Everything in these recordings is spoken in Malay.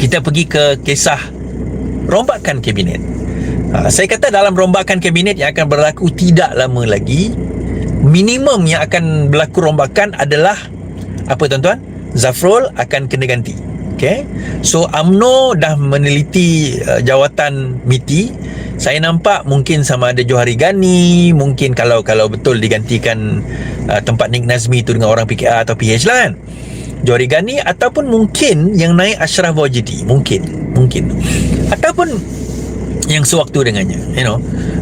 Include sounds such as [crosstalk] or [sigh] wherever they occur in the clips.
kita pergi ke kisah rombakan kabinet. Uh, saya kata dalam rombakan kabinet yang akan berlaku tidak lama lagi, minimum yang akan berlaku rombakan adalah apa tuan-tuan? Zafrul akan kena ganti. Okay. So AMNO dah meneliti uh, jawatan MITI. Saya nampak mungkin sama ada Johari Gani, mungkin kalau kalau betul digantikan uh, tempat Nik Nazmi itu dengan orang PKR atau PH lah kan. Johari Gani ataupun mungkin yang naik Ashraf Wajidi, mungkin, mungkin. Ataupun yang sewaktu dengannya, you know.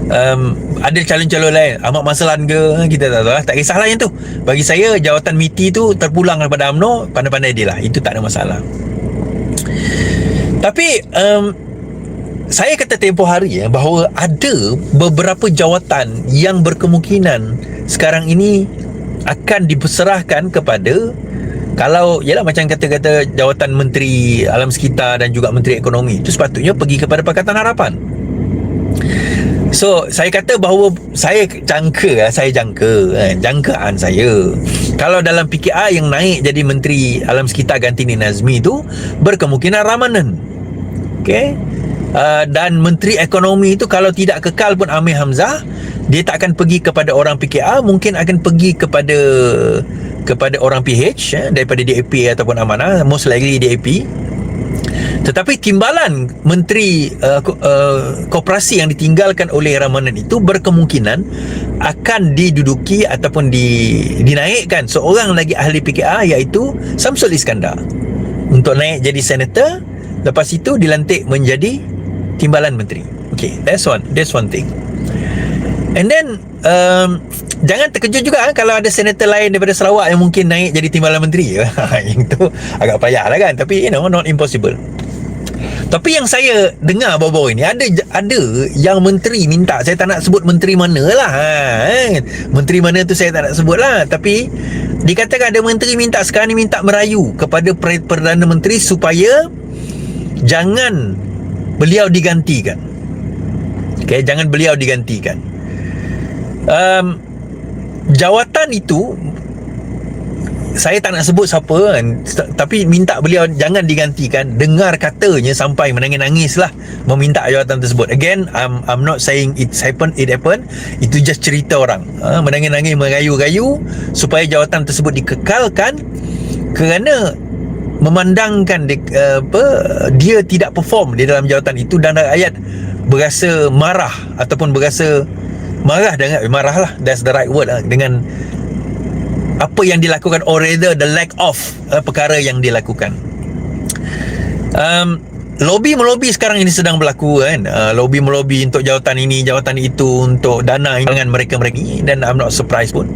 Um, ada calon-calon lain. Ahmad Maslan ke kita tak tahu lah tak kisahlah yang tu. Bagi saya jawatan MITI tu terpulang kepada UMNO pandai-pandai dia lah. Itu tak ada masalah. Tapi um, saya kata tempoh hari ya bahawa ada beberapa jawatan yang berkemungkinan sekarang ini akan diperserahkan kepada kalau ialah macam kata-kata jawatan menteri alam sekitar dan juga menteri ekonomi itu sepatutnya pergi kepada Pakatan Harapan. So saya kata bahawa saya jangka lah, saya jangka eh, jangkaan saya kalau dalam PKR yang naik jadi menteri alam sekitar ganti Ni Nazmi itu berkemungkinan Ramanan. Okay. Uh, dan menteri ekonomi itu kalau tidak kekal pun Amir Hamzah dia tak akan pergi kepada orang PKR mungkin akan pergi kepada kepada orang PH eh, daripada DAP ataupun Amanah most likely DAP tetapi timbalan menteri uh, uh, koperasi yang ditinggalkan oleh Ramanan itu berkemungkinan akan diduduki ataupun di, dinaikkan seorang lagi ahli PKR iaitu Samsul Iskandar untuk naik jadi senator lepas itu dilantik menjadi timbalan menteri. Okay, that's one. That's one thing. And then um, Jangan terkejut juga eh, Kalau ada senator lain Daripada Sarawak Yang mungkin naik Jadi timbalan menteri [laughs] Yang tu Agak payah lah kan. Tapi you know Not impossible. Tapi yang saya dengar bawa-bawa ini ada ada yang menteri minta. Saya tak nak sebut menteri mana lah ha, eh. menteri mana tu saya tak nak sebut lah. Tapi dikatakan ada menteri minta sekarang ni minta merayu kepada Perdana Menteri supaya jangan beliau digantikan. Okay, jangan beliau digantikan. Um, jawatan itu saya tak nak sebut siapa kan tapi minta beliau jangan digantikan. Dengar katanya sampai menangis-nangis lah meminta jawatan tersebut. Again I'm, I'm not saying it's happen it happen. Itu just cerita orang. Ha, menangis-nangis mengayu-gayu supaya jawatan tersebut dikekalkan kerana memandangkan di, uh, apa, dia tidak perform di dalam jawatan itu dan rakyat berasa marah ataupun berasa marah dengan marah lah that's the right word lah, dengan apa yang dilakukan or rather the lack of uh, perkara yang dilakukan. Um, lobby melobi sekarang ini sedang berlaku kan? Uh, lobby melobi untuk jawatan ini jawatan itu untuk dana dengan mereka-mereka ini dan I'm not surprised pun.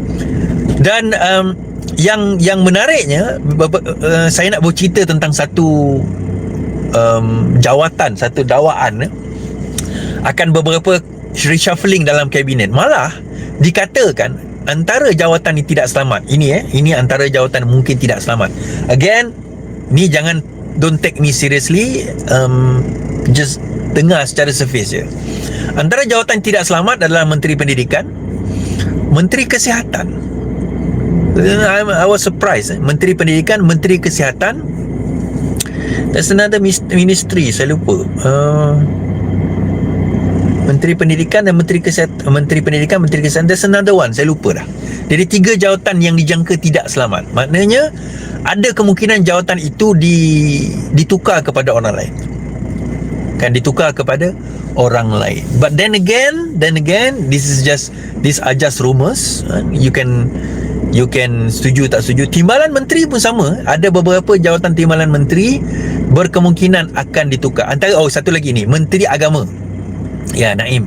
Dan um, yang yang menariknya uh, saya nak bercerita tentang satu um, jawatan satu dakwaan eh, akan beberapa reshuffling dalam kabinet. Malah dikatakan antara jawatan ni tidak selamat. Ini eh ini antara jawatan mungkin tidak selamat. Again ni jangan don't take me seriously. Um, just dengar secara surface je. Antara jawatan tidak selamat adalah menteri pendidikan menteri kesihatan. I was surprised eh? menteri pendidikan menteri kesihatan. There's another ministry saya lupa. Uh, Menteri Pendidikan dan Menteri Kesihatan Menteri Pendidikan Menteri Kesihatan there's another one. Saya lupa dah. Jadi tiga jawatan yang dijangka tidak selamat. Maknanya ada kemungkinan jawatan itu di, ditukar kepada orang lain. Kan ditukar kepada orang lain. But then again then again this is just these are just rumors. You can you can setuju tak setuju. Timbalan menteri pun sama. Ada beberapa jawatan timbalan menteri berkemungkinan akan ditukar. Antara oh satu lagi ni. Menteri agama Ya Naim.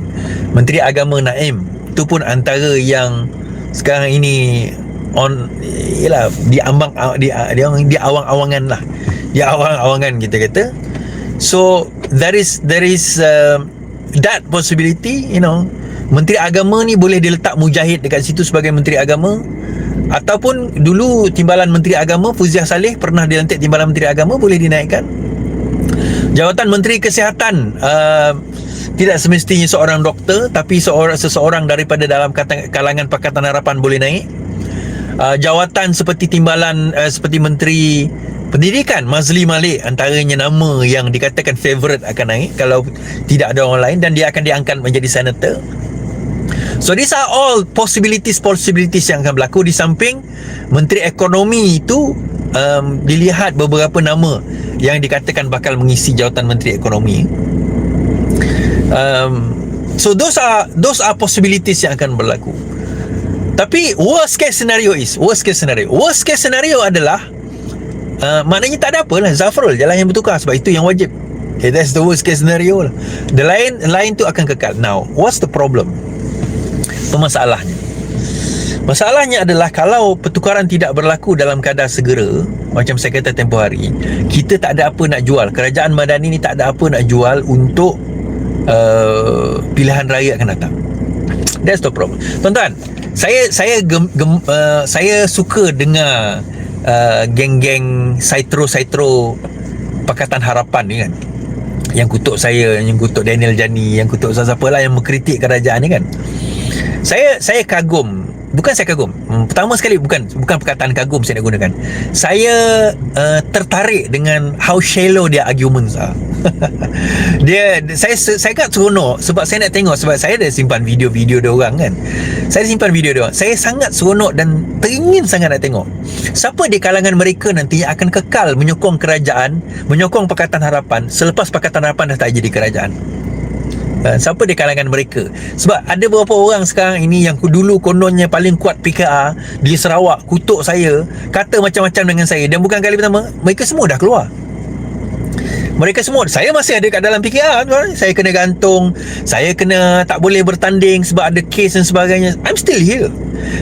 Menteri Agama Naim Itu pun antara yang Sekarang ini On Yelah Di ambang Di, di, di awang-awangan lah. Di awang-awangan kita kata. So There is There is uh, That possibility You know. Menteri Agama ni boleh diletak mujahid dekat situ sebagai Menteri Agama. Ataupun dulu Timbalan Menteri Agama Fuziah Saleh pernah dilantik Timbalan Menteri Agama boleh dinaikkan. Jawatan Menteri Kesihatan uh, tidak semestinya seorang doktor tapi seorang seseorang daripada dalam kalangan Pakatan Harapan boleh naik uh, jawatan seperti timbalan uh, seperti menteri Pendidikan Mazli Malik antaranya nama yang dikatakan favorite akan naik kalau tidak ada orang lain dan dia akan diangkat menjadi senator. So these are all possibilities possibilities yang akan berlaku di samping Menteri Ekonomi itu um, dilihat beberapa nama yang dikatakan bakal mengisi jawatan Menteri Ekonomi. Um, so those are those are possibilities yang akan berlaku. Tapi worst case scenario is worst case scenario. Worst case scenario adalah uh, maknanya tak ada apa lah Zafrul jalan yang bertukar sebab itu yang wajib. Okay, that's the worst case scenario lah. The lain lain tu akan kekal. Now, what's the problem? Pemasalahnya. Masalahnya adalah kalau pertukaran tidak berlaku dalam kadar segera, macam saya kata tempoh hari, kita tak ada apa nak jual. Kerajaan Madani ni tak ada apa nak jual untuk uh, pilihan raya akan datang. That's the problem. Tuan-tuan, saya saya gem, gem, uh, saya suka dengar uh, geng-geng Saitro-Saitro Pakatan Harapan ni kan. Yang kutuk saya yang kutuk Daniel Jani yang kutuk siapa-siapa lah yang mengkritik kerajaan ni kan. Saya saya kagum. Bukan saya kagum. Hmm, pertama sekali bukan bukan perkataan kagum saya nak gunakan. Saya uh, tertarik dengan how shallow dia arguments are dia saya saya kat seronok sebab saya nak tengok sebab saya ada simpan video-video dia orang kan. Saya simpan video dia saya sangat seronok dan teringin sangat nak tengok. Siapa di kalangan mereka nanti akan kekal menyokong kerajaan menyokong Pakatan Harapan selepas Pakatan Harapan dah tak jadi kerajaan? Uh, siapa di kalangan mereka? Sebab ada beberapa orang sekarang ini yang dulu kononnya paling kuat PKR di Sarawak kutuk saya kata macam-macam dengan saya. Dan bukan kali pertama mereka semua dah keluar mereka semua saya masih ada kat dalam PKR saya kena gantung saya kena tak boleh bertanding sebab ada kes dan sebagainya. I'm still here.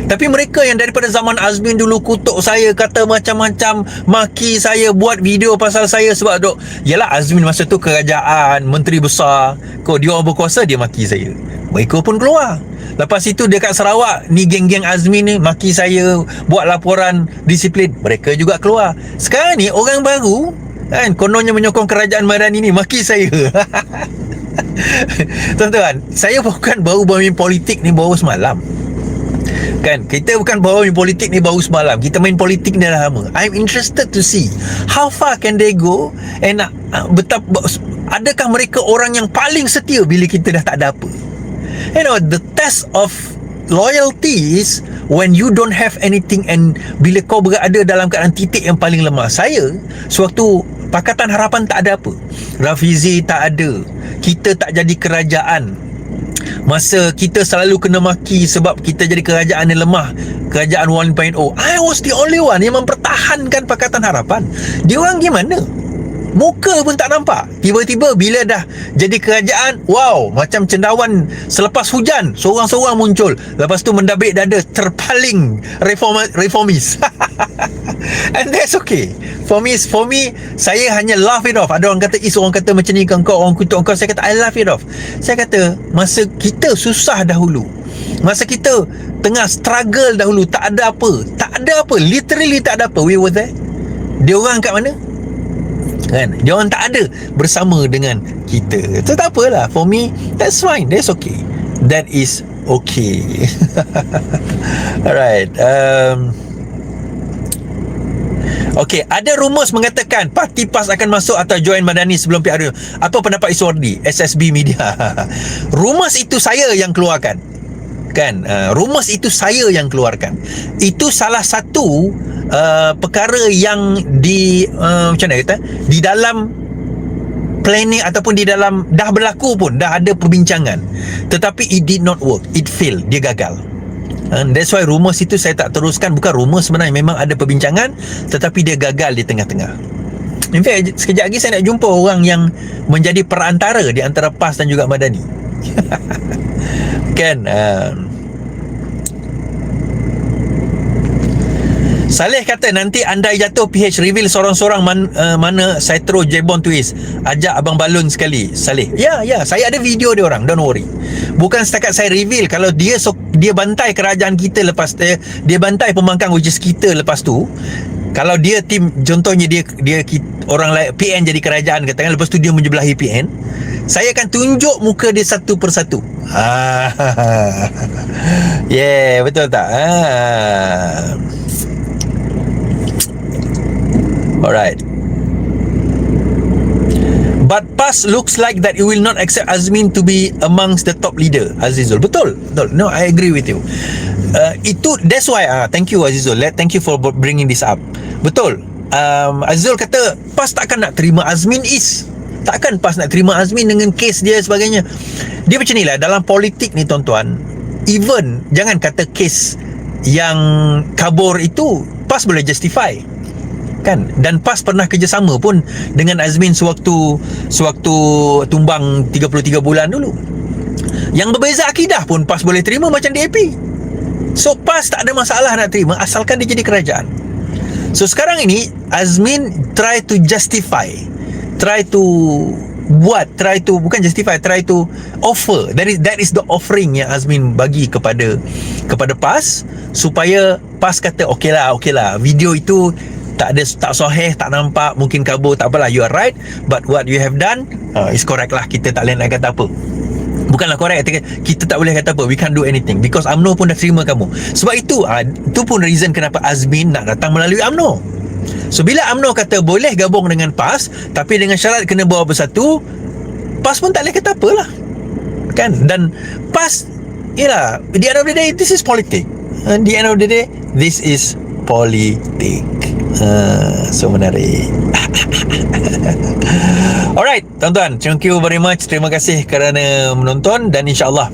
Tapi mereka yang daripada zaman Azmin dulu kutuk saya kata macam-macam maki saya buat video pasal saya sebab dok yalah Azmin masa tu kerajaan menteri besar. Kau dia berkuasa dia maki saya. Mereka pun keluar. Lepas itu dekat Sarawak Ni geng-geng Azmin ni Maki saya Buat laporan disiplin. Mereka juga keluar. Sekarang ni orang baru Kan kononnya menyokong kerajaan Madani ni maki saya. [laughs] Tuan-tuan, saya bukan baru bermain politik ni baru semalam. Kan, kita bukan baru main politik ni baru semalam. Kita main politik ni dah lama. I'm interested to see how far can they go and uh, betapa adakah mereka orang yang paling setia bila kita dah tak ada apa. You know, the test of loyalty is when you don't have anything and bila kau berada dalam keadaan titik yang paling lemah. Saya sewaktu Pakatan Harapan tak ada apa. Rafizi tak ada. Kita tak jadi kerajaan. Masa kita selalu kena maki sebab kita jadi kerajaan yang lemah. Kerajaan 1.0. I was the only one yang mempertahankan Pakatan Harapan. Dia orang gimana? Muka pun tak nampak. Tiba-tiba bila dah jadi kerajaan Wow Macam cendawan Selepas hujan Seorang-seorang muncul. Lepas tu mendabik dada Terpaling reform, Reformis. [laughs] And that's okay. For me For me Saya hanya laugh it off. Ada orang kata Is orang kata macam ni kau Orang kutuk kau Saya kata I laugh it off. Saya kata Masa kita susah dahulu Masa kita Tengah struggle dahulu Tak ada apa Tak ada apa Literally tak ada apa. We were there. Dia orang kat mana kan dia orang tak ada bersama dengan kita so tak apalah for me that's fine that's okay that is okay [laughs] alright um Okey, ada rumus mengatakan Parti PAS akan masuk atau join Madani sebelum PRU. Apa pendapat Iswardi, SSB Media? [laughs] rumus itu saya yang keluarkan. Kan? Uh, rumus itu saya yang keluarkan. Itu salah satu uh, perkara yang di uh, macam mana kata di dalam planning ataupun di dalam dah berlaku pun dah ada perbincangan. Tetapi it did not work. It fail dia gagal. And that's why rumus itu saya tak teruskan. Bukan rumus sebenarnya. Memang ada perbincangan tetapi dia gagal di tengah-tengah. In fact sekejap lagi saya nak jumpa orang yang menjadi perantara di antara PAS dan juga Madani. [laughs] Kan? Uh, Saleh kata nanti anda jatuh PH reveal seorang-seorang man, uh, mana Saitro Jebon Twist. Ajak abang balun sekali. Saleh. Ya, ya, saya ada video dia orang. Don't worry. Bukan setakat saya reveal kalau dia so, dia bantai kerajaan kita lepas eh, dia bantai pembangkang which is kita lepas tu. Kalau dia tim contohnya dia dia orang lain PN jadi kerajaan katakan lepas tu dia menjebelahi PN. Saya akan tunjuk muka dia satu persatu. Ha. [laughs] yeah, betul tak? Ha. Alright. But PAS looks like that it will not accept Azmin to be amongst the top leader, Azizul. Betul, betul. No, I agree with you. Uh, itu, that's why, uh, thank you Azizul. Thank you for bringing this up. Betul. Um, Azizul kata, PAS takkan nak terima Azmin is. Takkan PAS nak terima Azmin dengan kes dia sebagainya. Dia macam ni lah, dalam politik ni tuan-tuan, even, jangan kata kes yang kabur itu, PAS boleh justify kan? Dan PAS pernah kerjasama pun dengan Azmin sewaktu sewaktu tumbang 33 bulan dulu. Yang berbeza akidah pun PAS boleh terima macam DAP so PAS tak ada masalah nak terima asalkan dia jadi kerajaan. So sekarang ini Azmin try to justify try to buat try to bukan justify try to offer. That is that is the offering yang Azmin bagi kepada kepada PAS supaya PAS kata okeylah okeylah video itu tak ada tak sahih tak nampak mungkin kabur tak apalah you are right but what you have done uh, is correct lah kita tak boleh nak kata apa. Bukanlah correct kita tak boleh kata apa we can't do anything because UMNO pun dah terima kamu. Sebab itu uh, itu pun reason kenapa Azmin nak datang melalui UMNO. So bila UMNO kata boleh gabung dengan PAS tapi dengan syarat kena bawa bersatu PAS pun tak boleh kata apalah kan? Dan PAS Yelah Di end of the day This is politik uh, Di end of the day This is politik uh, So menarik. [laughs] Alright Tuan-tuan. Thank you very much. Terima kasih kerana menonton Dan insyaAllah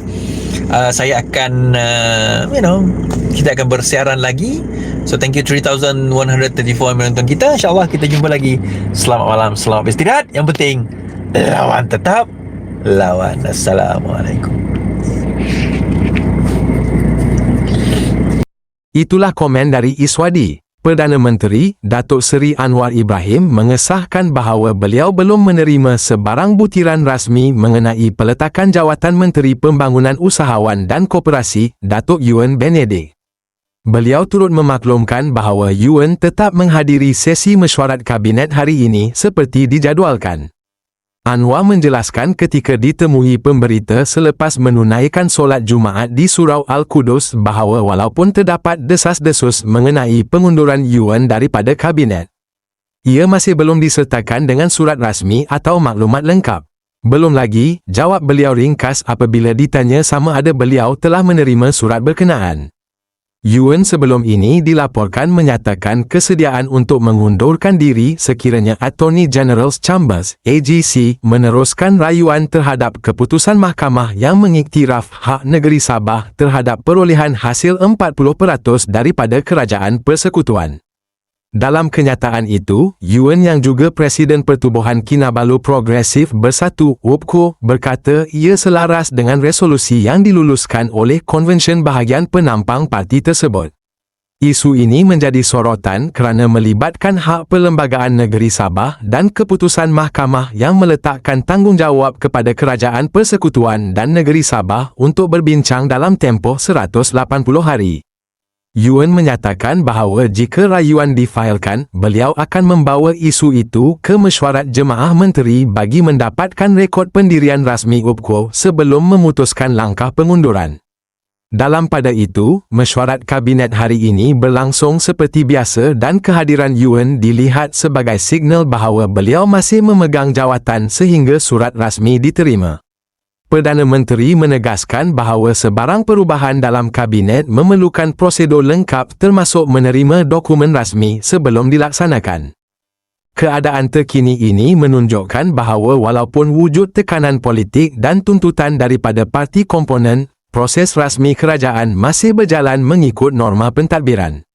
uh, Saya akan uh, You know Kita akan bersiaran lagi. So thank you 3134 menonton kita. InsyaAllah kita jumpa lagi. Selamat malam Selamat beristirahat. Yang penting Lawan tetap. Lawan. Assalamualaikum. Itulah komen dari Iswadi. Perdana Menteri Datuk Seri Anwar Ibrahim mengesahkan bahawa beliau belum menerima sebarang butiran rasmi mengenai peletakan jawatan Menteri Pembangunan Usahawan dan Koperasi Datuk Yuan Benedict. Beliau turut memaklumkan bahawa Yuan tetap menghadiri sesi mesyuarat kabinet hari ini seperti dijadualkan. Anwar menjelaskan ketika ditemui pemberita selepas menunaikan solat Jumaat di Surau Al-Qudus bahawa walaupun terdapat desas-desus mengenai pengunduran Yuan daripada kabinet, ia masih belum disertakan dengan surat rasmi atau maklumat lengkap. Belum lagi, jawab beliau ringkas apabila ditanya sama ada beliau telah menerima surat berkenaan. Yuan sebelum ini dilaporkan menyatakan kesediaan untuk mengundurkan diri sekiranya Attorney General's Chambers AGC meneruskan rayuan terhadap keputusan mahkamah yang mengiktiraf hak negeri Sabah terhadap perolehan hasil 40% daripada kerajaan persekutuan. Dalam kenyataan itu, Yuan yang juga Presiden Pertubuhan Kinabalu Progresif Bersatu UPKO berkata ia selaras dengan resolusi yang diluluskan oleh Konvensyen Bahagian Penampang parti tersebut. Isu ini menjadi sorotan kerana melibatkan hak perlembagaan negeri Sabah dan keputusan mahkamah yang meletakkan tanggungjawab kepada Kerajaan Persekutuan dan Negeri Sabah untuk berbincang dalam tempoh 180 hari. Yuan menyatakan bahawa jika rayuan difailkan, beliau akan membawa isu itu ke mesyuarat jemaah menteri bagi mendapatkan rekod pendirian rasmi UPKO sebelum memutuskan langkah pengunduran. Dalam pada itu, mesyuarat kabinet hari ini berlangsung seperti biasa dan kehadiran Yuan dilihat sebagai signal bahawa beliau masih memegang jawatan sehingga surat rasmi diterima. Perdana Menteri menegaskan bahawa sebarang perubahan dalam kabinet memerlukan prosedur lengkap termasuk menerima dokumen rasmi sebelum dilaksanakan. Keadaan terkini ini menunjukkan bahawa walaupun wujud tekanan politik dan tuntutan daripada parti komponen, proses rasmi kerajaan masih berjalan mengikut norma pentadbiran.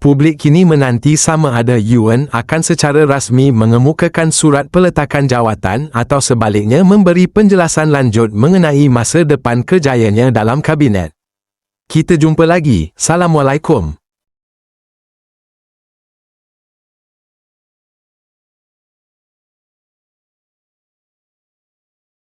Publik kini menanti sama ada Yuan akan secara rasmi mengemukakan surat peletakan jawatan atau sebaliknya memberi penjelasan lanjut mengenai masa depan kerjayanya dalam kabinet. Kita jumpa lagi. Assalamualaikum.